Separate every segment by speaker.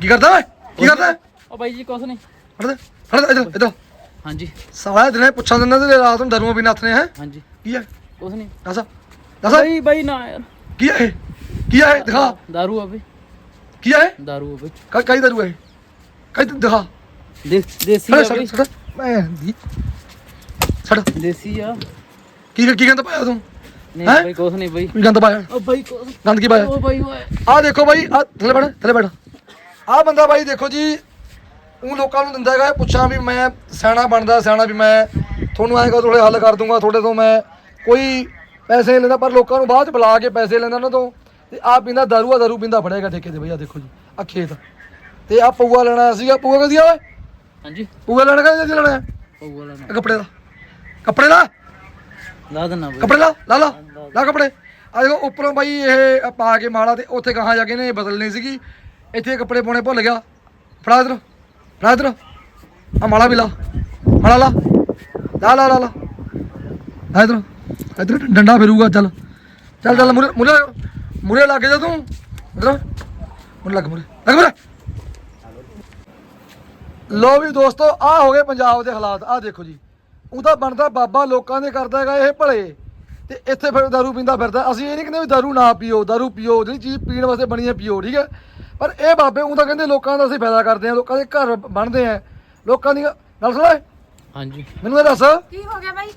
Speaker 1: ਕੀ ਕਰਦਾ ਓਏ ਕੀ ਕਰਦਾ
Speaker 2: ਉਹ ਬਾਈ ਜੀ ਕੁਛ ਨਹੀਂ
Speaker 1: ਫੜ ਦੇ ਫੜ ਦੇ ਇਧਰ ਇਧਰ
Speaker 2: ਹਾਂਜੀ
Speaker 1: ਸਾਲਾ ਦਿਨੇ ਪੁੱਛਾਂ ਦਿੰਦਾ ਤੇ ਰਾਤ ਨੂੰ ਦਰੂਆਂ ਵੀ ਨੱਥਨੇ ਹੈ
Speaker 2: ਹਾਂਜੀ
Speaker 1: ਕੀ ਹੈ
Speaker 2: ਕੁਛ ਨਹੀਂ
Speaker 1: ਦੱਸ ਦੱਸ
Speaker 2: ਬਾਈ ਬਾਈ ਨਾ ਯਾਰ
Speaker 1: ਕੀ ਹੈ ਇਹ? ਕੀ ਹੈ ਇਹ? ਦਿਖਾ
Speaker 2: दारू ਆ ਬਈ
Speaker 1: ਕੀ ਹੈ ਇਹ?
Speaker 2: दारू ਆ ਬਈ
Speaker 1: ਕਾ ਕਾਈ ਦਰੂ ਹੈ ਕਾਈ ਦਿਖਾ
Speaker 2: ਦੇ ਦੇਸੀ
Speaker 1: ਛੜ
Speaker 2: ਆ
Speaker 1: ਛੜ
Speaker 2: ਬਈ
Speaker 1: ਛੜ ਮੈਂ ਦੀ ਛੜ
Speaker 2: ਦੇਸੀ ਆ
Speaker 1: ਕੀ ਕੀ ਗੰਦ ਪਾਇਆ ਤੂੰ
Speaker 2: ਨਹੀਂ
Speaker 1: ਹੈਂ?
Speaker 2: ਬਾਈ ਕੁਛ ਨਹੀਂ ਬਾਈ
Speaker 1: ਕੀ ਗੰਦ ਪਾਇਆ
Speaker 2: ਉਹ ਬਾਈ ਕੁਛ
Speaker 1: ਗੰਦ ਕੀ ਪਾਇਆ
Speaker 2: ਉਹ ਬਾਈ ਓਏ
Speaker 1: ਆ ਦੇਖੋ ਬਾਈ ਆ ਥੱਲੇ ਬੈਠ ਥੱਲੇ ਬੈਠ ਆ ਬੰਦਾ ਬਾਈ ਦੇਖੋ ਜੀ ਉਹ ਲੋਕਾਂ ਨੂੰ ਦਿੰਦਾ ਹੈਗਾ ਇਹ ਪੁੱਛਾਂ ਵੀ ਮੈਂ ਸਿਆਣਾ ਬਣਦਾ ਸਿਆਣਾ ਵੀ ਮੈਂ ਤੁਹਾਨੂੰ ਆਏਗਾ ਤੁਹਾਡੇ ਹੱਲ ਕਰ ਦੂੰਗਾ ਤੁਹਾਡੇ ਤੋਂ ਮੈਂ ਕੋਈ ਪੈਸੇ ਨਹੀਂ ਲੈਂਦਾ ਪਰ ਲੋਕਾਂ ਨੂੰ ਬਾਅਦ ਚ ਬੁਲਾ ਕੇ ਪੈਸੇ ਲੈਂਦਾ ਉਹਨਾਂ ਤੋਂ ਤੇ ਆ ਪੀਂਦਾ ਦਾਰੂ ਆ ਦਾਰੂ ਪੀਂਦਾ ਫੜੇਗਾ ਠੇਕੇ ਤੇ ਬਈ ਆ ਦੇਖੋ ਜੀ ਆ ਖੇਤ। ਤੇ ਆ ਪਊਆ ਲੈਣਾ ਸੀਗਾ ਪਊਆ ਕਦੀ ਓਏ?
Speaker 2: ਹਾਂਜੀ।
Speaker 1: ਪਊਆ ਲੈਣਾ ਕਦੀ ਲੈਣਾ? ਹੈ? ਆਹ ਕੱਪੜੇ ਦਾ। ਕੱਪੜੇ ਦਾ?
Speaker 2: ਲਾ ਦੇਣਾ ਬਾਈ।
Speaker 1: ਕੱਪੜੇ ਲਾ ਲਾ ਲਾ ਲਾ ਕੱਪੜੇ। ਆ ਦੇਖੋ ਉੱਪਰੋਂ ਬਾਈ ਇਹ ਆਹ ਪਾ ਕੇ ਮਾਲਾ ਤੇ ਉੱਥੇ ਕਹਾਂ ਜਾ ਕੇ ਨੇ ਬਦਲਣੀ ਸੀਗੀ। ਇੱਥੇ ਕੱਪੜੇ ਪਾਉਣੇ ਭੁੱਲ ਗਿਆ। ਫੜਾ ਇਧਰ ਫੜਾ ਇਧਰ। ਆ ਮਾਲਾ ਵੀ ਲਾ, ਮਾਲਾ ਲਾ। ਲਾ ਲਾ ਲਾ ਲਾ। ਇਧਰ। ਇਧਰ ਡੰਡਾ ਫਿਰੂਗਾ, ਚੱਲ। ਚੱਲ ਚੱਲ ਮੁਰੇ ਮੁਰੇ ਮੁਰੇ ਲੱਗ ਜਾ ਤੂੰ। ਇਧਰ। ਮੁਰੇ ਲੱਗ ਮੁਰੇ ਲੱਗ ਮੁਰੇ ਲੋ ਵੀ ਦੋਸਤੋ ਆ ਹੋ ਗਏ ਪੰਜਾਬ ਦੇ ਹਾਲਾਤ। ਆ ਦੇਖੋ ਜੀ। ਉਹਦਾ ਬਣਦਾ ਬਾਬਾ ਲੋਕਾਂ ਦੇ ਕਰਦਾ ਹੈਗਾ ਇਹ ਭਲੇ। ਤੇ ਇੱਥੇ ਫਿਰ ਦਾਰੂ ਪੀਂਦਾ ਫਿਰਦਾ। ਅਸੀਂ ਇਹ ਨਹੀਂ ਕਹਿੰਦੇ ਵੀ ਦਾਰੂ ਨਾ ਪੀਓ, ਦਾਰੂ ਪੀਓ। ਜਿਹੜੀ ਚੀਜ਼ ਪੀਣ ਵਾਸਤੇ ਬਣੀ ਹੈ ਪੀਓ, ਠੀਕ ਹੈ? ਪਰ ਇਹ ਬਾਬੇ ਉਹ ਤਾਂ ਕਹਿੰਦੇ ਲੋਕਾਂ ਦਾ ਅਸੀਂ ਫਾਇਦਾ ਕਰਦੇ ਆ ਲੋਕਾਂ ਦੇ ਘਰ ਬਣਦੇ ਆ ਲੋਕਾਂ ਦੀ ਗੱਲ ਸੁਣ।
Speaker 2: ਹਾਂਜੀ।
Speaker 1: ਮੈਨੂੰ ਇਹ ਦੱਸ।
Speaker 3: ਕੀ ਹੋ ਗਿਆ ਬਾਈ?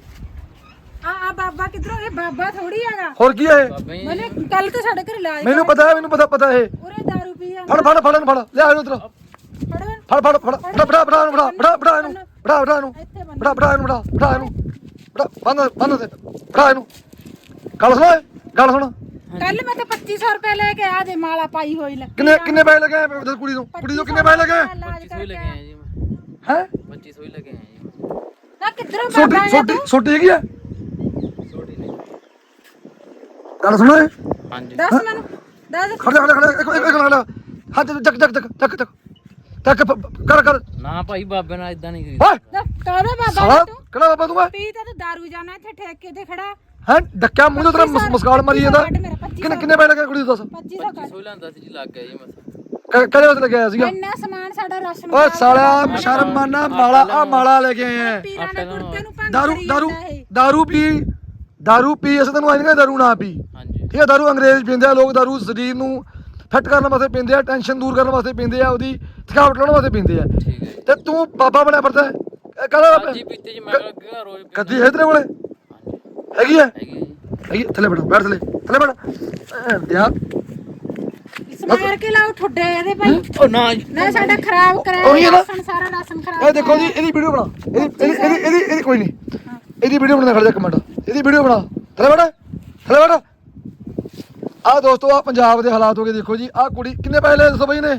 Speaker 3: ਆ ਆ ਬਾਬਾ ਕਿਧਰੋਂ? ਇਹ ਬਾਬਾ ਥੋੜੀ ਹੈਗਾ।
Speaker 1: ਹੋਰ ਕੀ ਹੈ ਇਹ?
Speaker 2: ਬਾਬਾ ਜੀ।
Speaker 3: ਮੈਨੇ ਕੱਲ ਤੋਂ ਸਾਡੇ ਘਰੇ ਲਾਜ
Speaker 1: ਮੈਨੂੰ ਪਤਾ ਹੈ ਮੈਨੂੰ ਪਤਾ ਪਤਾ ਇਹ।
Speaker 3: ਉਰੇ ਦਾਰੂ ਪੀ ਆ
Speaker 1: ਫੜ ਫੜ ਫੜ ਇਹਨੂੰ ਫੜ। ਲਿਆ ਇਹਨੂੰ ਉਧਰ।
Speaker 3: ਫੜੋ
Speaker 1: ਫੜ ਫੜ। ਫੜ ਫੜਾ ਫੜਾ ਫੜਾ ਇਹਨੂੰ ਫੜਾ। ਫੜਾ ਫੜਾ ਇਹਨੂੰ। ਫੜਾ ਫੜਾ ਇਹਨੂੰ। ਫੜਾ ਫੜਾ ਇਹਨੂੰ ਫੜਾ। ਫੜਾ ਇਹਨੂੰ। ਫੜਾ। ਬੰਦ ਬੰਦ ਦੇ ਫੜਾ ਇਹਨੂੰ। ਗੱਲ ਸੁਣ ਗੱਲ ਸੁਣ।
Speaker 3: ਕੱਲ ਮੈਂ ਤਾਂ 2500 ਰੁਪਏ ਲੈ ਕੇ ਆ ਦੇ ਮਾਲਾ ਪਾਈ ਹੋਈ ਲੈ।
Speaker 1: ਕਿੰਨੇ ਕਿੰਨੇ ਪੈਸੇ ਲਗੇ ਆ ਉਧਰ ਕੁੜੀ ਤੋਂ ਕੁੜੀ ਤੋਂ ਕਿੰਨੇ ਪੈਸੇ ਲਗੇ?
Speaker 2: 2500 ਹੀ
Speaker 3: ਕਰਕੇ
Speaker 2: ਲੈ ਕੇ ਆਏ ਜੀ ਮੈਂ।
Speaker 1: ਹੈ?
Speaker 2: 2500 ਹੀ ਲੈ ਕੇ ਆਏ ਜੀ।
Speaker 1: ਛੋਟੀ
Speaker 3: ਨਾ ਕਿੱਧਰੋਂ ਬਾਬਾ ਆਇਆ
Speaker 1: ਛੋਟੀ
Speaker 3: ਤੂੰ?
Speaker 1: ਛੋਟੀ ਹੈਗੀ ਆ?
Speaker 2: ਛੋਟੀ ਨਹੀਂ।
Speaker 1: ਗੱਲ ਸੁਣੋ ਏ
Speaker 2: ਹਾਂਜੀ।
Speaker 3: ਦੱਸ ਮੈਨੂੰ। ਦੱਸ।
Speaker 1: ਖੜ ਜਾ ਖੜ ਜਾ ਖੜ ਜਾ, ਇੱਕ ਇੱਕ ਖੜ ਜਾ ਹੱਥ ਚੱਕ ਚੱਕ ਚੱਕ ਚੱਕ ਚੱਕ। ਚੱਕ ਪ- ਕਰ ਕਰ।
Speaker 2: ਨਾ ਭਾਈ ਬਾਬੇ ਨਾਲ ਇਦਾਂ ਨਹੀਂ ਕਰੀ
Speaker 1: ਓਏ!
Speaker 3: ਦੱਸ, ਕਾਹਦਾ ਬਾਬਾ
Speaker 1: ਸਾਲਾ
Speaker 3: ਤੂੰ?
Speaker 1: ਕਿਹੜਾ ਬਾਬਾ ਤੂੰ
Speaker 3: ਪੀ ਤਾਂ ਤੂੰ ਦਾਰੂ ਜਾਣਾ ਇੱਥੇ ਠੇਕੇ ਤੇ ਖੜਾ।
Speaker 1: ਹੈ? ਡੱਕਿਆ ਮੂੰਹ ਤੇ ਤੇਰਾ ਮੁਸ- ਮੁਸਕਾਲ ਮਾਰੀ ਜਾਂਦਾ
Speaker 3: ਕੱਢ ਮੇਰਾ 2500
Speaker 1: ਕਿੰਨੇ ਕਿੰਨੇ ਪੈਸੇ ਲਗੇ ਕੁੜੀ ਦੱਸ?
Speaker 3: 2500 ਕੱਢ।
Speaker 2: 2500 ਲੈਂਦਾ ਸੀ ਜੀ ਲੱਗ ਗਿਆ ਜੀ ਮੈਂ
Speaker 1: ਕ- ਕਿਹੜੇ ਵਾਸਤੇ ਲੱਗਿਆ ਸੀਗਾ?
Speaker 3: ਇੰਨਾ ਸਮਾਨ ਸਾਡਾ ਰਾਸ਼ਨ
Speaker 1: ਓਏ ਸਾਲਿਆ ਸ਼ਰਮਾਨਾ ਮਾਲਾ ਆ ਮਾਲਾ ਲੈ ਕੇ ਆਏ ਆ।
Speaker 3: ਪੀਰਾਂ ਨੇ। ਕੁੜਤੇ ਨੂੰ ਭੰਗ
Speaker 1: ਦਾਰੂ ਦਾਰੂ। ਦਾਰੂ ਪੀ। ਦਾਰੂ ਪੀ ਅਸੀਂ ਤੈਨੂੰ ਨਹੀਂ ਦਾਰੂ ਨਾ ਪੀ।
Speaker 2: ਹਾਂਜੀ।
Speaker 1: ਠੀਕ ਹੈ ਦਾਰੂ ਅੰਗਰੇਜ਼ ਪੀਂਦੇ ਆ ਲੋਕ ਦਾਰੂ ਸਰੀਰ ਨੂੰ ਫਿੱਟ ਕਰਨ ਵਾਸਤੇ ਪੀਂਦੇ ਆ ਟੈਨਸ਼ਨ ਦੂਰ ਕਰਨ ਵਾਸਤੇ ਪੀਂਦੇ ਆ ਉਹਦੀ ਥਕਾਵਟ ਲਾਉਣ ਵਾਸਤੇ pੀਂਦੇ ਆ।
Speaker 2: ਜੀ।
Speaker 1: ਤੇ ਤੂੰ ਬਾਬਾ ਬਣਿਆ ਫਿਰਦਾ ਕਾਹਦਾ
Speaker 2: ਹੀ? ਪੀਤੇ ਜੀ ਮੈਂ ਰੋਜ਼ ਪੀਂਦਾ।
Speaker 1: ਕੱਦੀ ਹੈ ਤੇਰੇ ਕੋਲੇ? ਹੈਗੀ ਹੈ
Speaker 2: ਹੈਗੀ ਹੈ
Speaker 1: ਹੈ? ਥੱਲੇ ਬੈਠ ਬੈਠ ਥੱਲੇ। ਥੱਲੇ ਬੈਠ। ਦਿਆ।
Speaker 3: ਸਮਾਰ ਕੇ ਲਾਓ ਠੁੱਡੇ ਇਹਦੇ ਭਾਈ।
Speaker 2: ਉਹ ਨਾ ਜੀ।
Speaker 3: ਨਾ ਸਾਡਾ ਖਰਾਬ
Speaker 1: ਉਹੀ ਹੈ
Speaker 3: ਕਰਾਇਆ
Speaker 1: ਨਾ।
Speaker 3: ਰਾਸ਼ਨ ਸਾਰਾ ਰਾਸ਼ਨ ਖਰਾਬ
Speaker 1: ਇਹ ਦੇਖੋ ਜੀ ਇਹਦੀ ਵੀਡੀਓ ਬਣਾ। ਇਹਦੀ ਇਹਦੀ ਇਹਦੀ ਇਹਦੀ ਇਹਦੀ ਕੋਈ ਨਹੀਂ। ਇਹਦੀ ਵੀਡੀਓ ਬਣਾ ਖੜ ਜਾ ਇੱਕ ਮਿੰਟ। ਇਹਦੀ ਵੀਡੀਓ ਬਣਾ। ਥੱਲੇ ਬੈਠ। ਥੱਲੇ ਬੈਠ। ਆ ਦੋਸਤੋ ਆ ਪੰਜਾਬ ਦੇ ਹਾਲਾਤ ਹੋ ਗਏ। ਦੇਖੋ ਜੀ ਆ ਕੁੜੀ ਕਿੰਨੇ ਪੈਸੇ ਲਏ ਦੱਸੋ ਬਈ ਨੇ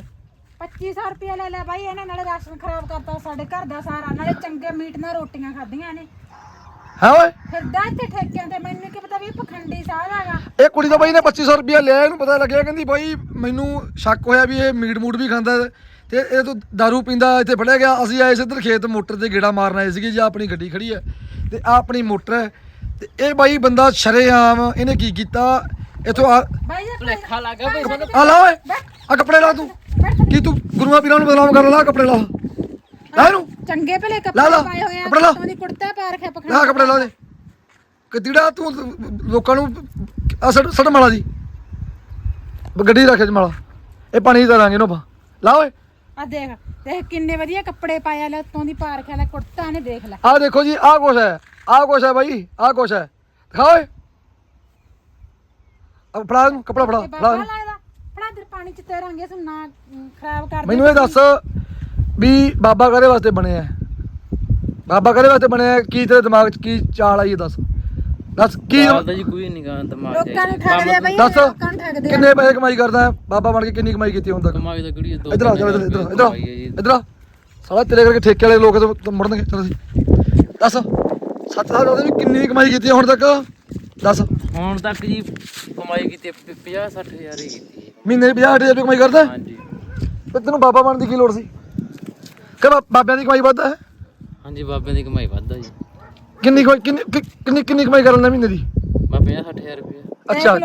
Speaker 3: 2500 ਰੁਪਏ ਲੈ ਲੈ ਬਾਈ ਇਹਨਾਂ ਨਾਲੇ ਰਾਸ਼ਨ ਖਰਾਬ ਕਰਤਾ ਸਾਡੇ ਘਰ ਦਾ ਸਾਰਾ। ਨਾਲੇ ਚੰਗੇ ਮੀਟ ਨਾਲ ਰੋਟੀਆਂ ਖਾਧੀਆਂ ਨੇ
Speaker 1: ਹੈ ਓਏ।
Speaker 3: ਫਿਰਦਾ ਇੱਥੇ ਠੇਕਿਆਂ ਤੇ ਮੈਨੂੰ ਕੀ ਪਤਾ ਵੀ ਇਹ ਪਖੰਡੀ ਸਾਹ ਹੈਗਾ।
Speaker 1: ਇਹ ਕੁੜੀ ਦਾ ਬਾਈ ਨੇ 2500 ਰੁਪਇਆ ਲਿਆ ਇਹਨੂੰ ਪਤਾ ਲੱਗਿਆ ਕਹਿੰਦੀ ਬਾਈ ਮੈਨੂੰ ਸ਼ੱਕ ਹੋਇਆ ਵੀ ਇਹ ਮੀਟ ਮੂਟ ਵੀ ਖਾਂਦਾ ਹੈ। ਤੇ ਇਹ ਤੋਂ दारू ਪੀਂਦਾ ਇੱਥੇ ਫੜਿਆ ਗਿਆ। ਅਸੀਂ ਆਏ ਸਿੱਧਰ ਖੇਤ ਮੋਟਰ ਤੇ ਗੇੜਾ ਮਾਰਨ ਆਏ ਸੀਗੇ ਜੀ ਆਹ ਆਪਣੀ ਗੱਡੀ ਖੜੀ ਹੈ। ਤੇ ਆ ਆਪਣੀ ਮੋਟਰ ਹੈ। ਤੇ ਇਹ ਬਾਈ ਬੰਦਾ ਸ਼ਰੇਆਮ ਇਹਨੇ ਕੀ ਕੀਤਾ? ਇਥੋਂ ਆ
Speaker 3: ਬਾਈ ਇਹ
Speaker 2: ਭੁਲੇਖਾ ਲੱਗ ਗਿਆ ਸਾਨੂੰ।
Speaker 1: ਆ ਲਾ ਓਏ। ਆ ਕੱਪੜੇ ਲਾ ਤੂੰ। ਕੀ ਤੂੰ ਗੁਰੂਆਂ ਪੀਰਾਂ ਨੂੰ ਬਦਨਾਮ ਕਰ ਲਾ ਕੱਪੜੇ ਲਾ। ਲਾ ਇਹਨੂੰ।
Speaker 3: ਚੰਗੇ ਭਲੇ
Speaker 1: ਲਾ ਲਾ,
Speaker 3: ਕੱਪੜੇ ਪਾਏ ਹੋਏ ਆ
Speaker 1: ਕੱਪੜੇ ਲਾ।
Speaker 3: ਦੀ ਕੁੜਤਾ ਪਾ ਰੱਖਿਆ ਪਖੰਡੀ
Speaker 1: ਲਾ ਕੱਪੜੇ ਲਾ ਦੇ। ਕਿਤੀੜਾ ਤੂੰ ਲੋਕਾਂ ਨੂੰ ਆ ਸੜ ਸੜ ਮਾਲਾ ਜੀ। ਗੱਡੀ ਰੱਖੇ ਮਾਲਾ ਇਹ ਪਾਣੀ ਦਾ ਇਹਨੂੰ ਆਪਾਂ। ਲਾ ਓਏ।
Speaker 3: ਆ ਦੇਖ ਦੇਖ ਕਿੰਨੇ ਵਧੀਆ ਕੱਪੜੇ ਪਾਇਆ ਲੈ ਉੱਤੋਂ ਦੀ ਪਾ ਰੱਖਿਆ ਲੈ ਕੁੜਤਾ ਨੇ ਦੇਖ ਲੈ।
Speaker 1: ਆ ਦੇਖੋ ਜੀ ਆ ਕੁਛ ਹੈ ਆ ਕੁਛ ਹੈ ਬਾਈ ਆ ਕੁਛ ਹੈ। ਦਿਖਾ ਓਏ। ਆ ਫੜਾ ਇਹਨੂੰ ਕੱਪੜਾ ਫੜਾ
Speaker 3: ਤੇ
Speaker 1: ਫੜਾ ਇਹਨੂੰ।
Speaker 3: ਦੇ। ਪਾਣੀ ਚ ਤੇਰਾਂਗੇ ਸੋ ਨਾ ਅਮ, ਖਰਾਬ ਕਰ ਦੇ
Speaker 1: ਮੈਨੂੰ ਇਹ ਦੱਸ ਵੀ ਬਾਬਾ ਕਰੇ ਵਾਸਤੇ ਬਣਿਆ ਹੈ? ਬਾਬਾ ਕਰੇ ਵਾਸਤੇ ਬਣਿਆ ਹੈ? ਕੀ ਤੇਰੇ ਦਿਮਾਗ 'ਚ ਕੀ ਚਾਲ ਆਈ ਹੈ ਦੱਸ? ਦੱਸ ਕੀ
Speaker 2: ਆਪਦਾ ਜੀ ਕੋਈ ਨਹੀਂ ਗਾ ਦਿਮਾਗ
Speaker 3: ਲੋਕਾਂ ਨੂੰ ਠੱਗਦੇ ਆ ਬਈ
Speaker 1: ਦੱਸ
Speaker 3: ਲੋਕਾਂ ਨੂੰ ਠੱਗਦੇ ਆ।
Speaker 1: ਕਿੰਨੇ ਪੈਸੇ ਕਮਾਈ ਕਰਦਾ ਹੈ? ਬਾਬਾ ਬਣ ਕੇ ਕਿੰਨੀ ਕਮਾਈ ਕੀਤੀ ਹੁਣ ਤੱਕ?
Speaker 2: ਕਮਾਈ ਦਾ ਕਿਹੜੀ ਦੋ
Speaker 1: ਇਧਰ ਆ ਇਧਰ ਇਧਰ ਇਧਰ ਇਧਰ ਆ। ਸਾਲਾ ਤੇਰੇ ਕਰਕੇ ਠੇਕੇ ਵਾਲੇ ਲੋਕ ਤਾਂ ਮੁੜਨਗੇ ਚਲੋ ਜੀ ਦੱਸ ਸੱਤ ਸਾਲ ਉਹਦੇ ਵੀ ਕਿੰਨੀ ਕਮਾਈ ਕੀਤੀ ਹੈ ਹੁਣ ਤੱਕ? ਦੱਸ।
Speaker 2: ਹੁਣ ਤੱਕ ਜੀ ਕਮਾਈ ਕੀਤੀ 50 60 ਹਜ਼ਾਰ ਹੀ ਕੀਤੀ ਹੈ
Speaker 1: ਮਹੀਨੇ ਦੀ 50000 ਰੁਪਏ ਕਮਾਈ ਕਰਦਾ ਹੈ?
Speaker 2: ਹਾਂਜੀ।
Speaker 1: ਤੇ ਤੈਨੂੰ ਬਾਬਾ ਬਣਨ ਦੀ ਕੀ ਲੋੜ ਸੀ? ਕਿ ਬਾ- ਬਾਬਿਆਂ ਦੀ ਕਮਾਈ ਵੱਧ ਹੈ?
Speaker 2: ਹਾਂਜੀ ਬਾਬੇ ਦੀ ਕਮਾਈ ਵੱਧਦਾ ਜੀ।
Speaker 1: ਕਿੰਨੀ ਕਮਾਈ ਕਿੰਨੀ ਕਿ- ਕਿੰਨੀ ਕਿੰਨੀ ਕਮਾਈ ਕਰ ਲੈਂਦਾ ਮਹੀਨੇ ਦੀ?
Speaker 2: ਮੈਂ 50 60 ਹਜ਼ਾਰ ਰੁਪਏ
Speaker 1: ਅੱਛਾ।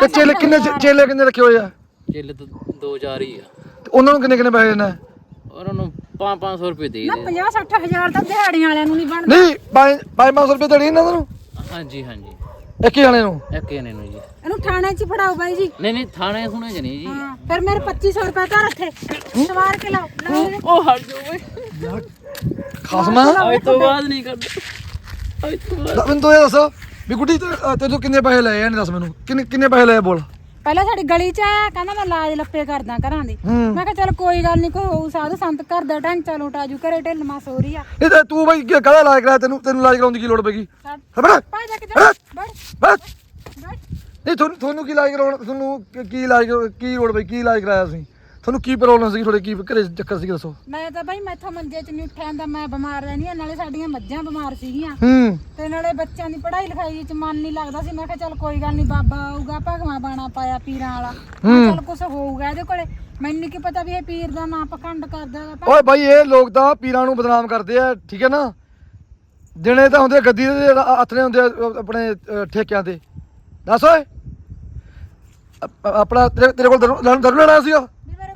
Speaker 1: ਤੇ ਚੇਲੇ ਕਿੰਨੇ ਚੇਲੇ ਕਿੰਨੇ ਰੱਖੇ ਹੋਏ ਆ?
Speaker 2: ਚੇਲੇ ਤਾਂ 2000 ਹੀ ਆ।
Speaker 1: ਤੇ ਉਹਨਾਂ ਨੂੰ ਕਿੰਨੇ ਕਿੰਨੇ ਪੈਸੇ ਦੇਣਾ
Speaker 2: ਉਹਨਾਂ ਨੂੰ 5-500 ਰੁਪਏ ਦੇ
Speaker 3: ਨਾ
Speaker 2: ਦੇ
Speaker 3: 50 60 ਹਜ਼ਾਰ ਤਾਂ ਦਿਹਾੜੀਆਂ ਵਾਲਿਆਂ ਨੂੰ ਨਹੀਂ ਬਣਦਾ।
Speaker 1: ਨਹੀਂ 5-500 ਰੁਪਏ ਦੇਣੀ ਇਹਨਾਂ ਨੂੰ?
Speaker 2: ਹਾਂਜੀ ਹਾਂਜੀ।
Speaker 1: ਇੱਕ ਹੀ ਜਾਣੇ ਨੂੰ?
Speaker 2: ਇੱਕ ਜਣੇ ਨੂੰ ਜੀ।
Speaker 3: ਇਹਨੂੰ ਥਾਣੇ 'ਚ ਹੀ ਫੜਾਓ ਬਾਈ ਜੀ।
Speaker 2: ਨਹੀਂ ਨਹੀਂ ਥਾਣੇ ਹੁਣੇ ਚ ਨਹੀਂ ਜੀ।
Speaker 3: ਹਾਂ ਫਿਰ ਮੇਰੇ 2500 ਰੁਪਏ ਤਾਂ ਰੱਖੇ ਸਵਾਰ ਕੇ ਲਾਓ। ਲਾਓ ਇਹਦੇ।
Speaker 2: ਉਹ ਹਟ ਜਾਓ ਓਏ।
Speaker 1: ਖਸਮਾ
Speaker 2: ਅੱਜ ਤੋਂ ਬਾਅਦ ਨਹੀਂ ਕਰਦਾ। ਅੱਜ ਤੋਂ ਬਾਅਦ।
Speaker 1: ਮੈਨੂੰ ਤੂੰ ਇਹ ਦੱਸ ਵੀ ਗੁੱਡੀ ਤੇ- ਅ, ਤੈਨੂੰ ਕਿੰਨੇ ਪੈਸੇ ਲਏ ਇਹਨੇ ਦੱਸ ਮੈਨੂੰ। ਕਿੰਨੇ ਕਿੰਨੇ ਪੈਸੇ ਲਏ ਬੋਲ।
Speaker 3: ਪਹਿਲਾਂ ਸਾਡੀ ਗਲੀ 'ਚ ਆਇਆ ਕਹਿੰਦਾ ਮੈਂ ਲਾਜ ਲੱਪੇ ਕਰਦਾ ਘਰਾਂ ਦੀ।
Speaker 1: ਹੂੰ।
Speaker 3: ਮੈਂ ਕਿਹਾ ਚੱਲ ਕੋਈ ਗੱਲ ਨਹੀਂ ਕੋਈ ਹੋਊ ਸਾਧ ਸੰਤ ਘਰ ਦਾ ਢਾਂਚਾ ਲੋਟਾ ਜੂ ਘਰੇ ਢਿੱਲ ਮਾਸ ਹੋ ਰਹੀ ਆ।
Speaker 1: ਇਹ ਤੇ ਤੂੰ ਬਾਈ ਕੀ ਕਾਹਦਾ ਇਲਾਜ ਕਰਾਇਆ ਤੈਨੂੰ? ਤੈਨੂੰ ਇਲਾਜ ਕਰਾਉਣ ਦੀ ਕੀ ਲੋੜ ਪੈਗੀ
Speaker 3: ਛੱਡ
Speaker 1: ਹਬੜਾ
Speaker 3: ਪਾ ਜਾ ਕੇ ਜਾ ਬੜ
Speaker 1: ਬਸ
Speaker 3: ਬੜ
Speaker 1: ਨਹੀਂ ਤੁਹਾਨੂੰ ਤੁਹਾਨੂੰ ਕੀ ਇਲਾਜ ਕਰਾਉਣਾ ਤੁਹਾਨੂੰ ਕੀ- ਕੀ ਇਲਾਜ ਕੀ ਲੋੜ ਪਈ? ਕੀ ਇਲਾਜ ਕਰਾਇਆ ਸੀ ਤੁਹਾਨੂੰ ਕੀ ਪ੍ਰੋਬਲਮ ਸੀ ਤੁਹਾਡੇ ਕੀ ਘਰੇ ਚੱਕਰ ਸੀ ਦੱਸੋ।
Speaker 3: ਮੈਂ ਤਾਂ ਬਾਈ ਮੈਥੋਂ ਮੰਜੇ 'ਚ ਨਹੀਂ ਉੱਠਿਆ ਜਾਂਦਾ ਮੈਂ ਬਿਮਾਰ ਰਹਿੰਦੀ ਆ ਨਾਲੇ ਸਾਡੀਆਂ ਮੱਝਾਂ ਬਿਮਾਰ ਸੀਗੀਆਂ।
Speaker 1: ਹੂੰ।
Speaker 3: ਤੇ ਨਾਲੇ ਬੱਚਿਆਂ ਦੀ ਪੜ੍ਹਾਈ ਲਿਖਾਈ 'ਚ ਮਨ ਨਹੀਂ ਲੱਗਦਾ ਸੀ। ਮੈਂ ਕਿਹਾ ਚੱਲ ਕੋਈ ਗੱਲ ਨਹੀਂ ਬਾਬਾ ਆਊਗਾ ਭਗਵਾਨ ਬਾਣਾ ਪਾਇਆ ਪੀਰਾਂ ਵਾਲਾ। ਮੈਂ ਚੱਲ ਕੁਝ ਹੋਊਗਾ ਇਹਦੇ ਕੋਲੇ। ਮੈਨੂੰ ਕੀ ਪਤਾ ਵੀ ਇਹ ਪੀਰ ਦਾ ਨਾਂ ਪਖੰਡ ਕਰਦਾ ਹੈਗਾ
Speaker 1: ਓਏ ਬਾਈ ਇਹ ਲੋਕ ਤਾਂ ਪੀਰਾਂ ਨੂੰ ਬਦਨਾਮ ਕਰਦੇ ਆ ਠੀਕ ਹੈ ਨਾ? ਦਿਨੇ ਤਾਂ ਹੁੰਦੇ ਗੱਦੀ ਦੇ ਹੱਥ ਨੇ ਹੁੰਦੇ ਆ, ਆਪਣੇ ਅ, ਠੇਕਿਆਂ ਤੇ। ਦੱਸ ਓਏ। ਅ- ਆਪਣਾ ਤੇਰੇ ਤੇਰੇ ਕੋਲ ਦਰ- ਲੈਣਾ
Speaker 3: ਵੀ ਮੇਰੇ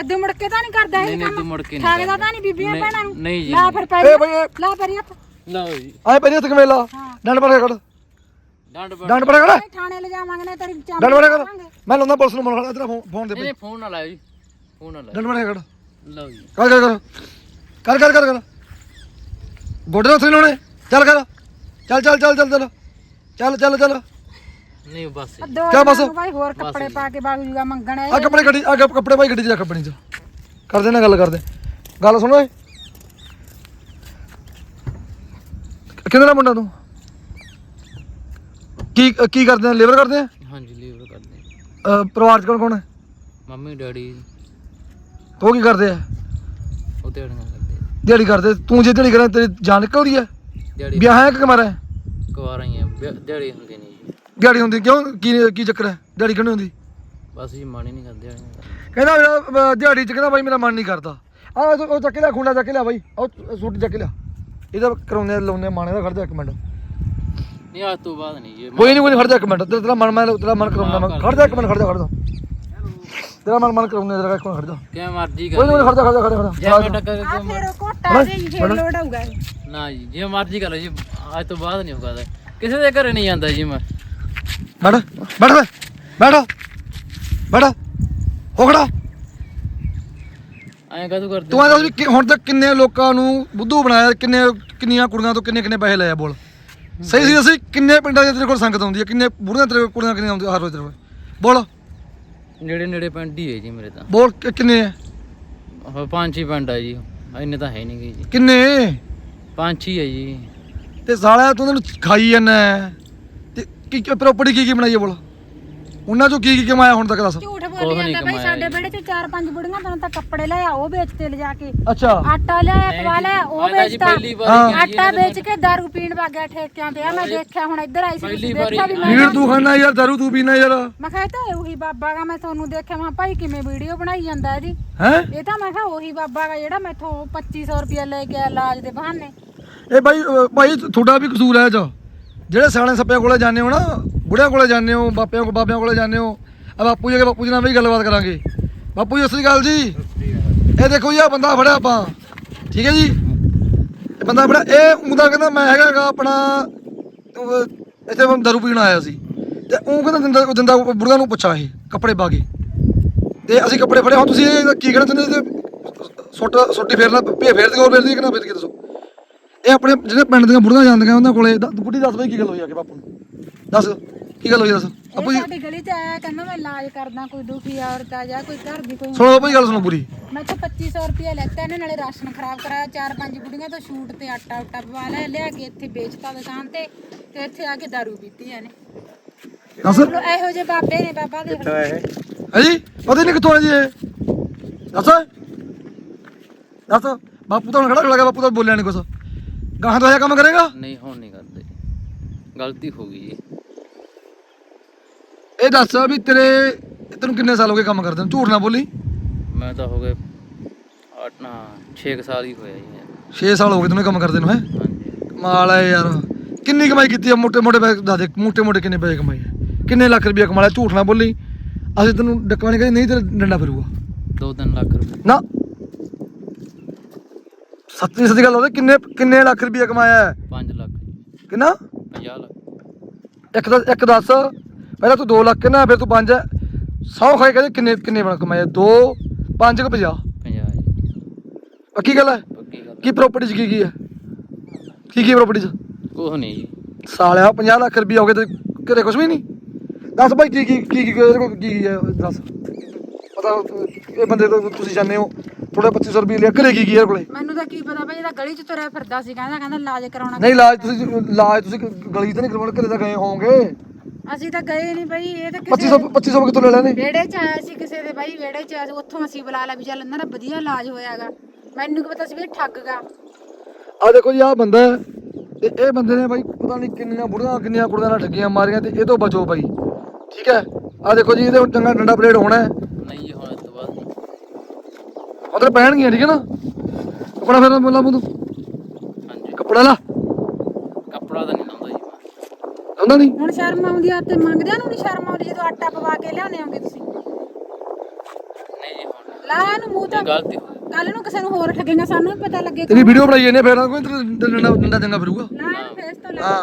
Speaker 3: ਏਦਾਂ ਮੁੜ ਕੇ ਤਾਂ ਨਹੀਂ ਕਰਦਾ ਇਹ
Speaker 2: ਨਹੀਂ
Speaker 3: ਕੰਮ।
Speaker 2: ਤੂੰ ਮੁੜ ਕੇ ਨਹੀਂ
Speaker 3: ਠਾਗਦਾ ਤਾਂ ਨਹੀਂ ਬੀਬੀਆਂ
Speaker 2: ਨਹੀਂ-
Speaker 3: ਭੈਣਾਂ ਨੂੰ।
Speaker 2: ਨਹੀਂ ਜੀ,
Speaker 3: ਲਾ
Speaker 2: ਨਹੀਂ।
Speaker 3: ਫਿਰ
Speaker 1: ਏ
Speaker 3: ਪੈਰੀ
Speaker 1: ਬਈ। ਇਹ
Speaker 3: ਲਾ ਪੈਰੀ ਹੱਥ।
Speaker 2: ਨਾ ਜੀ।
Speaker 1: ਆਏ ਪਹਿਲੇ ਤੱਕ ਮੇਲਾ
Speaker 3: ਹਾਂ।
Speaker 1: ਡੰਡ ਪਰੇ ਕੱਢ
Speaker 2: ਡੰਡ ਪੜ
Speaker 1: ਡੰਡ ਪਰੇ ਕੱਢ
Speaker 3: ਨਹੀਂ, ਥਾਣੇ ਲੈ ਜਾਵਾਂਗੇ ਨਾ ਤੇਰੀ ਚਾਮ
Speaker 1: ਡੰਡ ਪਰੇ ਕੱਢ ਮੈਂ ਲਾਉਂਦਾ ਪੁਲਿਸ ਨੂੰ ਮੋੜ ਤੇਰਾ ਫੋਨ ਫੋਨ ਦੇ
Speaker 2: ਨਹੀਂ ਨਹੀਂ ਫੋਨ ਨਾ ਲਾਇਓ ਜੀ। ਫੋਨ ਨਾ ਲਾਇਓ।
Speaker 1: ਡੰਡ ਪਰੇ ਕੱਢ
Speaker 2: ਲਓ ਜੀ।
Speaker 1: ਕਰ ਕਰ ਕਰ। ਕਰ ਕਰ ਕਰ ਕਰ। ਗੋਡੇ ਉੱਥੇ ਲਾਉਣੇ। ਚੱਲ ਕਰ। ਚੱਲ ਚੱਲ ਚੱਲ ਚੱਲ ਚੱਲ। ਚੱਲ ਚੱਲ ਚੱਲ।
Speaker 2: ਨਹੀਂ ਬਸ ਜੀ।
Speaker 3: ਦੋ
Speaker 1: ਕਿਆ ਬਸ?
Speaker 3: ਜਣਾਂ ਨੂੰ ਭਾਈ ਹੋਰ ਕੱਪੜੇ ਪਾ ਕੇ ਬਾਗ ਜੂਗਾ ਮੰਗਣ
Speaker 1: ਆ
Speaker 3: ਇਹ
Speaker 1: ਕੱਪੜੇ ਗੱਡੀ ਆ ਕੱਪੜੇ ਭਾਈ ਗੱਡੀ 'ਚ ਰੱਖ ਆਪਣੀ 'ਚ। ਕਰਦੇ ਨਾ ਗੱਲ ਕਰਦੇ। ਗੱਲ ਸੁਣੋ ਓਏ। ਕਿਹਦਾ ਦਾ ਮੁੰਡਾ ਤੂੰ? ਕੀ ਕੀ ਕਰਦੇ ਆ? ਲੇਬਰ ਕਰਦੇ ਆ?
Speaker 2: ਹਾਂਜੀ ਲੀਵਰ ਕਰਦੇ
Speaker 1: ਅਹ ਪਰਿਵਾਰ 'ਚ ਕੌਣ ਕੌਣ ਹੈ
Speaker 2: ਮੰਮੀ ਡੈਡੀ।
Speaker 1: ਉਹ ਕੀ ਕਰਦੇ ਆ?
Speaker 2: ਉਹ ਤੇ ਅੜੀਆਂ ਕਰਦੇ
Speaker 1: ਦਿਹਾੜੀ ਕਰਦੇ। ਤੂੰ ਜੇ ਦਿਹਾੜੀ ਕਰਾਂ ਤੇਰੀ ਜਾਨ ਨਿਕਲ ਰਹੀ ਹੈ ਵਿਆਹ ਹੈ ਕਿ ਕਮਾਰਾ ਹੈ
Speaker 2: ਕੁਆਰਾ ਹੀ ਆ। ਵਿਆਹ- ਦਿਹਾੜੀ ਹੁੰਦੀ ਨਹੀਂ।
Speaker 1: ਦਿਹਾੜੀ ਹੁੰਦੀ ਕਿਉਂ ਕੀ ਕੀ ਚੱਕਰ ਹੈ? ਦਿਹਾੜੀ ਕਿਉਂ ਨਹੀਂ ਹੁੰਦੀ?
Speaker 2: ਬਸ ਜੀ ਮਨ ਹੀ ਨਹੀਂ ਕਰਦੇ।
Speaker 1: ਕਹਿੰਦਾ ਮੇਰਾ ਅਹ, ਦਿਹਾੜੀ 'ਚ ਕਹਿੰਦਾ ਬਾਈ ਮੇਰਾ ਮਨ ਨਹੀਂ ਕਰਦਾ। ਆ ਉਹ ਚੱਕ ਲਿਆ ਖੁੰਡਾ ਚੱਕ ਲਿਆ ਬਾਈ। ਉਹ ਸੂਟ ਚੱਕ ਲਿਆ। ਇਹਦਾ ਕਰਾਉਂਦੇ ਲਾਉਂਦੇ ਮਾਣੇ ਦਾ ਖੜਦਾ ਇੱਕ ਮਿੰਟ।
Speaker 2: ਨਹੀਂ ਅੱਜ ਤੋਂ ਬਾਅਦ ਨਹੀਂ ਜੀ।
Speaker 1: ਕੋਈ ਨਹੀਂ ਕੋਈ ਨਹੀਂ ਖੜਦਾ ਇੱਕ ਮਿੰਟ। ਤੇਰਾ ਮਨ ਮੈਂ ਤੇਰਾ ਮਨ ਕਰਾਉਂਦਾ ਮੈਂ। ਖੜਦਾ ਇੱਕ ਮਿੰਟ ਖੜਦਾ ਖੜਦਾ ਤੇਰਾ ਮਨ ਮਨ ਕਰਾਉਂਦੇ ਤੇਰਾ ਇੱਕ ਮਿੰਟ ਖੜਦਾ
Speaker 2: ਕਿਵੇਂ ਮਰਜ਼ੀ
Speaker 1: ਕੋਈ ਨਹੀਂ
Speaker 2: ਕਰ
Speaker 1: ਖੜਦਾ ਖੜਦਾ ਖੜਦਾ
Speaker 2: ਜੇ
Speaker 1: ਖੜਦਾ
Speaker 2: ਮੈਂ ਟੱਕਰ
Speaker 3: ਆ ਫਿਰ ਉਹ ਕੋਟਾ ਦੇ ਫੇਰ ਲੋਡ ਆਊਗਾ ਇਹ।
Speaker 2: ਨਾ ਜੀ ਜੇ ਮਰਜ਼ੀ ਕਰ ਲਓ ਜੀ ਅੱਜ ਤੋਂ ਬਾਅਦ ਨਹੀਂ ਹੋਗਾ ਕਿਸੇ ਦੇ ਘਰੇ ਨਹੀਂ ਜਾਂਦਾ ਜੀ ਮੈਂ।
Speaker 1: ਬੈਠ ਬੈਠ ਬੈਠ ਬੈਠ ਹੋ ਖੜਾ
Speaker 2: ਐਂ ਕਾਹਤੋਂ ਕਰਦੇ
Speaker 1: ਤੂੰ ਆ ਦੱਸ ਵੀ ਕਿ- ਹੁਣ ਤੱਕ ਕਿੰਨੇ ਲੋਕਾਂ ਨੂੰ ਬੁੱਧੂ ਬਣਾਇਆ ਕਿੰਨੇ ਕਿੰਨੀਆਂ ਕੁੜੀਆਂ ਤੋਂ ਕਿੰਨੇ ਕਿੰਨੇ ਪੈਸੇ ਲਏ ਆ ਬੋਲ। ਸਹੀ ਸੀ ਅਸੀਂ ਕਿੰਨੇ ਪਿੰਡਾਂ 'ਚ ਤੇਰੇ ਕੋਲ ਸੰਗਤ ਆਉਂਦੀ ਹੈ ਕਿੰਨੇ ਬੁੜੀਆਂ ਤੇਰੇ ਕੋਲ ਕੁੜੀਆਂ ਕਿੰਨੀਆਂ ਆਉਂਦੀਆਂ ਹਰ ਰੋਜ਼ ਤੇਰੇ ਕੋਲ? ਬੋਲ।
Speaker 2: ਨੇੜੇ ਨੇੜੇ ਪਿੰਡ ਹੀ ਹੈ ਜੀ ਮੇਰੇ ਤਾਂ।
Speaker 1: ਬੋਲ ਕਿ- ਕਿੰਨੇ ਹੈ
Speaker 2: ਆਹ ਪੰਜ ਛੇ ਪਿੰਡ ਆ ਜੀ ਇੰਨੇ ਤਾਂ ਹੈ ਨਹੀਂ ਗਏ ਜੀ।
Speaker 1: ਕਿੰਨੇ?
Speaker 2: ਪੰਜ ਛੇ ਹੈ ਜੀ।
Speaker 1: ਤੇ ਸਾਲਿਆ ਤੂੰ ਤੈਨੂੰ ਖਾਈ ਜਾਂਦਾ ਕੀ ਪ੍ਰਾਪਰਟੀ ਕੀ ਕੀ ਬਣਾਈ ਹੈ ਬੋਲ? ਉਹਨਾਂ ਚੋਂ ਕੀ ਕੀ ਕਮਾਇਆ ਹੁਣ ਤੱਕ ਦੱਸ।
Speaker 3: ਝੂਠ ਬੋਲੀ
Speaker 2: ਨਹੀਂ
Speaker 3: ਜਾਂਦਾ ਬਈ
Speaker 2: ਕਮਾਇਆ
Speaker 3: ਸਾਡੇ ਵਿਹੜੇ 'ਚ ਚਾਰ ਪੰਜ ਬੁੜੀਆਂ ਤੈਨੂੰ ਤਾਂ ਕੱਪੜੇ ਲਿਆ ਉਹ ਵੇਚਤੇ ਲਿਜਾ ਕੇ।
Speaker 1: ਅੱਛਾ।
Speaker 3: ਆਟਾ ਲਿਆ ਪਵਾ ਲਿਆ ਉਹ
Speaker 2: ਮੈਂ ਤਾਂ ਜੀ
Speaker 3: ਵੇਚਤਾ।
Speaker 2: ਪਹਿਲੀ
Speaker 1: ਹਾਂ।
Speaker 2: ਵਾਰੀ ਗਈ ਜੀ
Speaker 3: ਆਟਾ ਵੇਚ ਕੇ ਦਾਰੂ ਪੀਣ ਵਗ ਗਿਆ ਠੇਕਿਆਂ ਤੇ। ਆ ਮੈਂ ਦੇਖਿਆ ਹੁਣ ਇੱਧਰ ਆਈ ਸੀ
Speaker 2: ਪਹਿਲੀ
Speaker 3: ਤੁਸੀਂ
Speaker 2: ਵਾਰੀ
Speaker 3: ਦੇਖਿਆ ਵੀ ਮੈਂ
Speaker 1: ਵੀਰ ਤੂੰ ਖਾਣਾ ਯਾਰ ਦਾਰੂ ਤੂੰ ਪੀਣਾ ਯਾਰ।
Speaker 3: ਮੈਂ ਕਿਹਾ ਇਹ ਤਾਂ ਉਹੀ ਬਾਬਾ ਗਾ ਮੈਂ ਤੁਹਾਨੂੰ ਦੇਖਿਆ ਮੈਂ ਕਿਹਾ ਭਾਈ ਕਿਵੇਂ ਵੀਡੀਓ ਬਣਾਈ ਜਾਂਦਾ
Speaker 1: ਹੈ?
Speaker 3: ਇਹ ਤਾਂ ਮੈਂ ਕਿਹਾ ਉਹੀ ਬਾਬਾ ਗਾ ਜਿਹੜਾ ਮੈਥੋਂ 2500 ਰੁਪਏ ਲੈ ਕੇ ਇਲਾਜ ਦੇ ਬਹਾਨੇ।
Speaker 1: ਇਹ ਭਾਈ ਤੁਹਾਡਾ ਵੀ ਕਸੂਰ ਹੈ 'ਚ। ਜਿਹੜੇ ਸਿਆਣੇ ਸੱਪਿਆਂ ਕੋਲੇ ਜਾਂਦੇ ਹੋ ਨਾ, ਬੁੜਿਆਂ ਕੋਲੇ ਜਾਂਦੇ ਹੋ, ਬਾਪਿਆਂ ਕੋ ਬਾਬਿਆਂ ਕੋਲੇ ਜਾਂਦੇ ਹੋ, ਆ ਬਾਪੂ ਜੀ ਕੇ ਬਾਪੂ ਜੀ ਨਾਲ ਵੀ ਗੱਲਬਾਤ ਕਰਾਂਗੇ। ਬਾਪੂ ਜੀ, ਸਤਿ ਸ਼੍ਰੀ ਅਕਾਲ ਜੀ। ਇਹ ਦੇਖੋ ਜੀ ਆ ਬੰਦਾ ਫੜਿਆ ਆਪਾਂ। ਠੀਕ ਹੈ ਜੀ? ਇਹ ਬੰਦਾ ਫੜਿਆ। ਇਹ ਉਹਦਾ ਕਹਿੰਦਾ ਮੈਂ ਹੈਗਾ ਗਾ ਆਪਣਾ ਇੱਥੇ ਮੈਂ ਦਾਰੂ ਪੀਣ ਆਇਆ ਸੀ। ਤੇ ਉਹ ਕਹਿੰਦਾ ਦਿੰਦਾ ਦਿੰਦਾ ਬੁੜਿਆਂ ਨੂੰ ਪੁੱਛਾ ਇਹ, ਕੱਪੜੇ ਪਾ ਕੇ। ਤੇ ਅਸੀਂ ਕੱਪੜੇ ਫੜੇ। ਹੁਣ ਤੁਸੀਂ ਕੀ ਕਹਿਣਾ ਚਾਹੁੰਦੇ ਤੇ ਸੁੱਟ ਸੁੱਟੀ ਫੇਰਨਾ, ਭੇ ਫੇਰਦੀ ਹੋਰ ਫੇਰਦੀ ਕਿ ਨਾ ਫੇਰਦੀ ਦੱਸੋ। ਇਹ ਆਪਣੇ ਜਿਹੜੇ ਪਿੰਡ ਦੀਆਂ ਬੁੜੀਆਂ ਜਾਂਦੀਆਂ ਉਹਨਾਂ ਕੋਲੇ ਦ- ਬੁੱਢੀ ਦੱਸ ਬਈ ਕੀ ਗੱਲ ਹੋਈ ਆ ਕੇ ਬਾਪੂ ਨੂੰ? ਦੱਸ ਕੀ ਗੱਲ ਹੋਈ ਦੱਸ?
Speaker 3: ਇਹ
Speaker 1: ਆਪੂ ਜੀ
Speaker 3: ਸਾਡੀ ਗਲੀ 'ਚ ਆਇਆ ਕਹਿੰਦਾ ਮੈਂ ਇਲਾਜ ਕਰਦਾ ਕੋਈ ਦੁਖੀ ਔਰਤ ਆ ਜਾਂ ਕੋਈ ਘਰ ਦੀ ਕੋਈ
Speaker 1: ਸੁਣੋ ਬਾਪੂ ਜੀ ਗੱਲ ਸੁਣੋ ਪੂਰੀ।
Speaker 3: ਮੈਂ ਤਾਂ 2500 ਰੁਪਏ ਲੈਤਾ ਇਹਨੇ ਨਾਲੇ ਰਾਸ਼ਨ ਖਰਾਬ ਕਰਾਇਆ ਚਾਰ ਪੰਜ ਬੁੜੀਆਂ ਤੋਂ ਸ਼ੂਟ ਤੇ ਆਟਾ ਉਟਾ ਪਵਾ ਲਿਆ ਲਿਆ ਕੇ ਇੱਥੇ ਵੇਚਤਾ ਦੁਕਾਨ ਤੇ ਤੇ ਇੱਥੇ ਆ ਕੇ ਦਾਰੂ ਪੀਤੀ ਇਹਨੇ।
Speaker 1: ਦੱਸ।
Speaker 3: ਚਲੋ ਇਹੋ ਜਿਹੇ ਬਾਬੇ ਨੇ ਬਾਬਾ ਦੇਖ ਲਓ।
Speaker 1: ਹੈ ਜੀ ਪਤਾ ਨਹੀਂ ਕਿੱਥੋਂ ਆ ਜੀ ਇਹ। ਦੱਸ। ਦੱਸ ਬਾਪੂ ਤਾਂ ਹੁਣ ਖੜਾ ਖੜਾ ਗਿਆ ਬਾਪੂ ਤਾਂ ਬੋਲਿਆ ਨਹੀਂ ਕੁਛ। ਗਾਹਾਂ ਤੋਂ ਇਹ ਕੰਮ ਕਰੇਗਾ?
Speaker 2: ਨਹੀਂ ਹੁਣ ਨਹੀਂ ਕਰਦੇ। ਗਲਤੀ ਹੋ ਗਈ ਜੀ।
Speaker 1: ਇਹ ਦੱਸ ਵੀ ਤੇਰੇ ਤੈਨੂੰ ਕਿੰਨੇ ਸਾਲ ਹੋ ਗਏ ਕੰਮ ਕਰਦੇ ਨੂੰ? ਝੂਠ ਨਾ ਬੋਲੀ।
Speaker 2: ਮੈਂ ਤਾਂ ਹੋ ਗਏ ਅੱਠ ਨਾ 6 ਸਾਲ ਹੀ ਹੋਇਆ ਜੀ
Speaker 1: 6 ਸਾਲ ਹੋ ਗਏ ਤੈਨੂੰ ਇਹ ਕੰਮ ਕਰਦੇ ਨੂੰ ਹੈ?
Speaker 2: ਹਾਂਜੀ।
Speaker 1: ਕਮਾਲ ਹੈ ਯਾਰ। ਕਿੰਨੀ ਕਮਾਈ ਕੀਤੀ ਆ? ਮੋਟੇ ਮੋਟੇ ਪੈਸੇ ਦੱਸ ਦੇ ਮੋਟੇ ਮੋਟੇ ਕਿੰਨੇ ਪੈਸੇ ਕਮਾਏ ਆ? ਕਿੰਨੇ ਲੱਖ ਰੁਪਏ ਕਮਾ ਲਿਆ? ਝੂਠ ਨਾ ਬੋਲੀ। ਅਸੀਂ ਤੈਨੂੰ ਡੱਕਵਾ ਨਹੀਂ ਕਹਿੰਦੇ ਨਹੀਂ ਤੇਰਾ ਡੰਡਾ ਫਿਰੂਗਾ।
Speaker 2: 2-3 ਲੱਖ ਰੁਪਏ।
Speaker 1: ਨਾ। ਸੱਚੀ ਸੱਚੀ ਗੱਲ ਹੋਵੇ ਕਿੰਨੇ ਕਿੰਨੇ ਲੱਖ ਰੁਪਏ ਕਮਾਇਆ ਹੈ?
Speaker 2: 5 ਲੱਖ
Speaker 1: ਕਿੰਨਾ?
Speaker 2: 50 ਲੱਖ।
Speaker 1: ਇੱਕ ਦਾ ਇੱਕ ਦੱਸ ਪਹਿਲਾਂ ਤੂੰ 2 ਲੱਖ ਕਿੰਨਾ ਫਿਰ ਤੂੰ 5 ਸੌ ਖਾਏ ਕਹਿੰਦੇ ਕਿੰਨੇ ਕਿੰਨੇ ਬਣ ਕਮਾਇਆ? 2 5 ਕਿ 50
Speaker 2: 50 ਜੀ।
Speaker 1: ਪੱਕੀ ਗੱਲ ਹੈ?
Speaker 2: ਪੱਕੀ ਗੱਲ
Speaker 1: ਕੀ ਪ੍ਰਾਪਰਟੀ ਚ ਕੀ ਕੀ ਹੈ? ਕੀ ਕੀ ਪ੍ਰਾਪਰਟੀ ਚ?
Speaker 2: ਕੁਛ ਨਹੀਂ ਜੀ।
Speaker 1: ਸਾਲਿਆ 50 ਲੱਖ ਰੁਪਏ ਹੋ ਗਏ ਤੇ ਘਰੇ ਕੁਝ ਵੀ ਨਹੀਂ? ਦੱਸ ਭਾਈ ਕੀ ਕੀ ਕੀ ਕੀ ਇਹਦੇ ਕੋਲ ਕੀ ਕੀ ਹੈ? ਦੱਸ। ਪਤਾ ਇਹ ਬੰਦੇ ਤੋਂ ਤੁਸੀਂ ਜਾਣਦੇ ਹੋ। ਥੋੜਾ 2500 ਰੁਪਏ ਲਿਆ ਘਰੇ ਕੀ ਕੀ ਕੋਲੇ?
Speaker 3: ਮੈਨੂੰ ਤਾਂ ਕੀ ਪਤਾ ਭਾਈ ਇਹਦਾ ਗਲੀ 'ਚ ਤੁਰਿਆ ਫਿਰਦਾ ਸੀ ਕਹਿੰਦਾ ਕਹਿੰਦਾ ਇਲਾਜ ਕਰਾਉਣਾ।
Speaker 1: ਨਹੀਂ ਇਲਾਜ ਤੁਸੀਂ ਇਲਾਜ ਤੁਸੀਂ ਗਲੀ ਤੇ ਨਹੀਂ ਕਰਵਾਉਣ ਘਰੇ ਤਾਂ ਗਏ ਹੋਵੋਗੇ।
Speaker 3: ਅਸੀਂ ਤਾਂ ਗਏ ਨਹੀਂ ਭਾਈ ਇਹ ਤਾਂ ਕਿਸੇ
Speaker 1: 2500 2500 ਕਿੱਥੋਂ ਲੈ ਲੈਣੇ
Speaker 3: ਵਿਹੜੇ 'ਚ ਆਇਆ ਸੀ ਕਿਸੇ ਦੇ ਭਾਈ ਵਿਹੜੇ 'ਚ ਆਇਆ ਸੀ ਉੱਥੋਂ ਅਸੀਂ ਬੁਲਾ ਲਿਆ ਵੀ ਚੱਲ ਇਹਨਾਂ ਦਾ ਵਧੀਆ ਇਲਾਜ ਹੋਇਆਗਾ। ਮੈਨੂੰ ਕੀ ਪਤਾ ਸੀ ਵੀ ਇਹ ਠੱਗ ਗਾ।
Speaker 1: ਆ ਦੇਖੋ ਜੀ ਆ ਬੰਦਾ ਹੈ, ਤੇ ਇਹ ਬੰਦੇ ਨੇ ਬਾਈ ਪਤਾ ਨਹੀਂ ਕਿੰਨੀਆਂ ਬੁੜੀਆਂ ਕਿੰਨੀਆਂ ਕੁੜੀਆਂ ਨਾਲ ਠੱਗੀਆਂ ਮਾਰੀਆਂ ਤੇ ਇਹ ਤੋਂ ਬਚੋ ਬਾਈ। ਠੀਕ ਹੈ? ਆ ਦੇਖੋ ਜੀ ਇਹਦੇ ਹੁਣ ਚੰਗਾ ਡੰਡਾ ਪਲੇਟ ਹੋਣਾ ਹੈ।
Speaker 2: ਨਹੀਂ ਜੀ ਹੁਣ ਇਸ ਤੋਂ ਬਾਅਦ ਨਹੀਂ
Speaker 1: ਉਧਰ ਪੈਣਗੀਆਂ ਠੀਕ ਹੈ ਨਾ? ਕੱਪੜਾ ਫਿਰ ਬੋਲਾ ਬੰਦੂ
Speaker 2: ਹਾਂਜੀ।
Speaker 1: ਕੱਪੜਾ ਲਾ।
Speaker 2: ਕੱਪੜਾ ਤਾਂ ਨਹੀਂ ਲਾਉਂਦਾ ਜੀ ਮੈਂ।
Speaker 1: ਆਉਂਦਾ ਨਹੀਂ?
Speaker 3: ਹੁਣ ਸ਼ਰਮ ਆਉਂਦੀ ਆ ਤੇ ਮੰਗਦਿਆਂ ਨੂੰ ਨਹੀਂ ਸ਼ਰਮ ਆਉਂਦੀ ਜਦੋਂ ਆਟਾ ਪਵਾ ਕੇ ਲਿਆਉਂਦੇ ਹੋਗੇ ਤੁਸੀਂ।
Speaker 2: ਨਹੀਂ ਜੀ ਹੁਣ
Speaker 3: ਲਾ ਇਹਨੂੰ ਮੂੰਹ ਤਾਂ।
Speaker 2: ਗਲਤੀ
Speaker 3: ਕੱਲ ਨੂੰ ਕਿਸੇ ਨੂੰ ਹੋਰ ਠੱਗੇਗਾ ਸਾਨੂੰ ਵੀ ਪਤਾ ਲੱਗੇ
Speaker 1: ਤੇਰੀ ਵੀਡੀਓ ਬਣਾਈ ਇਹਨੇ ਫਿਰ ਕੋਈ ਡੰਡਾ ਡੰਡਾ ਚੰਗਾ ਫਿਰੂਗਾ।
Speaker 3: ਇਹਨੂੰ ਫੇਸ ਤੋਂ ਲਾ
Speaker 1: ਹਾਂ।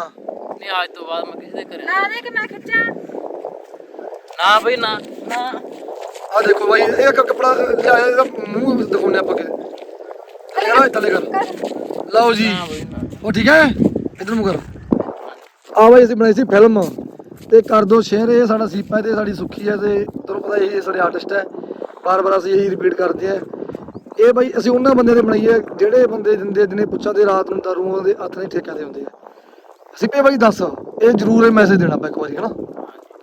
Speaker 2: ਨਹੀਂ ਅੱਜ ਤੋਂ ਬਾਅਦ ਮੈਂ ਕਿਸੇ ਦੇ ਘਰੇ
Speaker 3: ਲਾ ਦੇ ਕਿ ਮੈਂ ਖਿੱਚਾਂ?
Speaker 2: ਨਾ ਬਈ ਨਾ ਨਾ।
Speaker 1: ਆ ਦੇਖੋ ਬਾਈ ਇਹ ਇੱਕ ਕੱਪੜਾ ਲਿਆਇਆ ਇਹਦਾ ਮੂੰਹ ਦਿਖਾਉਣੇ ਆਪਾਂ ਕਿ ਯਾਰ ਥੱਲੇ ਕਰ ਲਓ। ਜੀ।
Speaker 2: ਨਾ ਬਈ ਨਾ
Speaker 1: ਉਹ ਠੀਕ ਹੈ? ਇਧਰ ਨੂੰ ਕਰ ਆ ਬਾਈ ਅਸੀਂ ਬਣਾਈ ਸੀ ਫਿਲਮ। ਤੇ ਕਰ ਦੋ ਸ਼ੇਅਰ ਇਹ ਸਾਡਾ ਸੀਪਾ ਹੈ ਤੇ ਸਾਡੀ ਸੁੱਖੀ ਹੈ ਤੇ ਤੁਹਾਨੂੰ ਪਤਾ ਇਹ ਸਾਡੇ ਆਰਟਿਸਟ ਹੈ। ਬਾਰ ਬਾਰ ਅਸੀਂ ਇਹੀ ਰਿਪੀਟ ਕਰਦੇ ਆ ਇਹ ਬਾਈ ਅਸੀਂ ਉਹਨਾਂ ਬੰਦੇ ਦੇ ਬਣਾਈ ਹੈ ਜਿਹੜੇ ਬੰਦੇ ਦਿੰਦੇ ਦਿਨੇ ਪੁੱਛਾਂ ਤੇ ਰਾਤ ਨੂੰ ਦਾਰੂ ਦੇ ਹੱਥ ਨਹੀਂ ਠੇਕਿਆਂ ਦੇ ਹੁੰਦੇ। ਆ ਸਿੱਪੇ ਬਾਈ ਦੱਸ ਇਹ ਜ਼ਰੂਰ ਇਹ ਮੈਸੇਜ ਦੇਣਾ ਆਪਾਂ ਇੱਕ ਵਾਰੀ ਹਨਾ?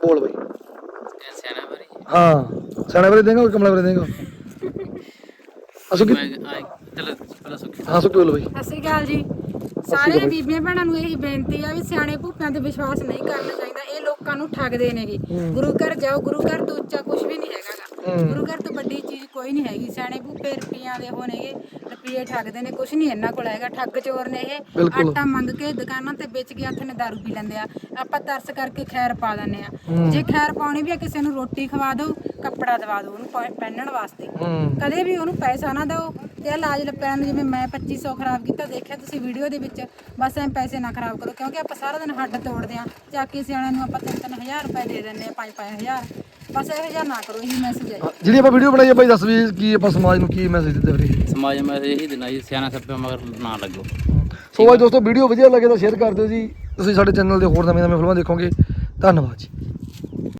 Speaker 1: ਬੋਲ ਬਾਈ।
Speaker 2: ਇਹ ਸਿਆਣਾ ਬਰੀ
Speaker 1: ਹਾਂ ਸਿਆਣੇ ਵਾਲੇ ਦੇਗਾ ਕਮਲਾ ਵਾਲੇ ਦੇਗਾ ਅਸੂ ਕਿ
Speaker 2: ਮੈਂ ਆਏ ਚਲੋ ਪਹਿਲਾਂ ਸੁੱਕੀ
Speaker 1: ਹਾਂ ਸੁੱਕੀ ਬੋਲ ਬਾਈ।
Speaker 3: ਸਤਿ ਸ਼੍ਰੀ ਅਕਾਲ ਜੀ। ਸਾਰੇ ਬੀਬੀਆਂ ਭੈਣਾਂ ਨੂੰ ਇਹੀ ਬੇਨਤੀ ਆ ਵੀ ਸਿਆਣੇ ਭੂਪਿਆਂ ਤੇ ਵਿਸ਼ਵਾਸ ਨਹੀਂ ਕਰਨਾ ਚਾਹੀਦਾ। ਇਹ ਲੋਕਾਂ ਨੂੰ ਠੱਗਦੇ ਨੇਗੇ। ਗੁਰੂ ਘਰ ਜਾਓ ਗੁਰੂ ਘਰ ਤੋਂ ਉੱਚਾ ਕੁਝ ਵੀ ਨਹੀਂ ਹੈਗਾਗਾ ਗੁਰੂ ਘਰ ਤੋਂ ਵੱਡੀ ਚੀਜ਼ ਕੋਈ ਨਹੀਂ ਹੈਗੀ ਸਿਆਣੇ ਭੂਪੇ ਰੁਪਈਆਂ ਦੇ ਹੋਣਗੇ ਰੁਪਈਏ ਠੱਗਦੇ ਨੇ ਕੁਝ ਨਹੀਂ ਇਹਨਾਂ ਕੋਲ ਹੈਗਾ ਠੱਗ ਚੋਰ ਨੇ ਇਹ।
Speaker 1: ਬਿਲਕੁਲ।
Speaker 3: ਆਟਾ ਮੰਗ ਕੇ ਦੁਕਾਨਾਂ ਤੇ ਵੇਚ ਕੇ ਹੱਥ ਨੇ ਦਾਰੂ ਪੀ ਲੈਂਦੇ ਆ। ਆਪਾਂ ਤਰਸ ਕਰਕੇ ਖੈਰ ਪਾ ਦਿੰਦੇ ਆ। ਜੇ ਖੈਰ ਪਾਉਣੀ ਵੀ ਆ ਕਿਸੇ ਨੂੰ ਰੋਟੀ ਖਵਾ ਦਿਓ ਕੱਪੜਾ ਦਵਾ ਦਿਓ ਉਹਨੂੰ ਪਾ- ਪਹਿਨਣ ਵਾਸਤੇ।
Speaker 1: ਹੂੰ।
Speaker 3: ਕਦੇ ਵੀ ਉਹਨੂੰ ਪੈਸਾ ਨਾ ਦਿਓ ਤੇ ਇਲਾਜ ਲੱਪਿਆਂ ਨੂੰ ਜਿਵੇਂ ਮੈਂ 2500 ਖਰਾਬ ਕੀਤਾ ਦੇਖਿਆ ਤੁਸੀਂ ਵੀਡੀਓ ਦੇ ਵਿੱਚ ਬਸ ਐਂ ਪੈਸੇ ਨਾ ਖਰਾਬ ਕਰੋ ਕਿਉਂਕਿ ਆਪਾਂ ਸਾਰਾ ਦਿਨ ਹੱਡ ਤੋੜਦੇ ਆ। ਚਾਕੀ ਸਿਆਣਿਆਂ ਨੂੰ ਆਪਾਂ 3-3000 ਰੁਪਏ ਦੇ ਦਿੰਦੇ ਆ 5-5000 ਬਸ ਇਹੋ ਜਿਹਾ ਨਾ ਕਰੋ ਇਹੀ ਮੈਸੇਜ ਹੈ।
Speaker 1: ਜਿਹੜੀ ਆਪਾਂ ਵੀਡੀਓ ਬਣਾਈ ਬਾਈ ਦੱਸ ਵੀ ਕੀ ਆਪਾਂ ਸਮਾਜ ਨੂੰ ਕੀ ਮੈਸੇਜ ਦਿੱਤੇ ਵੀਰੇ?
Speaker 2: ਸਮਾਜ ਮੈਂ ਇਹੀ ਦਿਨਾ ਜੀ ਸਿਆਣਾ ਸੱਪੇ ਮਗਰ ਨਾ ਲੱਗੋ।
Speaker 1: ਸੋ ਬਾਈ ਦੋਸਤੋ ਵੀਡੀਓ ਵਧੀਆ ਲੱਗੇ ਤਾਂ ਸ਼ੇਅਰ ਕਰ ਦਿਓ ਜੀ। ਤੁਸੀਂ ਸਾਡੇ ਚੈਨਲ ਦੇ ਹੋਰ ਨਵੇਂ ਨਵੇਂ ਫਿਲਮਾਂ ਦੇਖੋਗੇ। ਧੰਨਵਾਦ ਜੀ।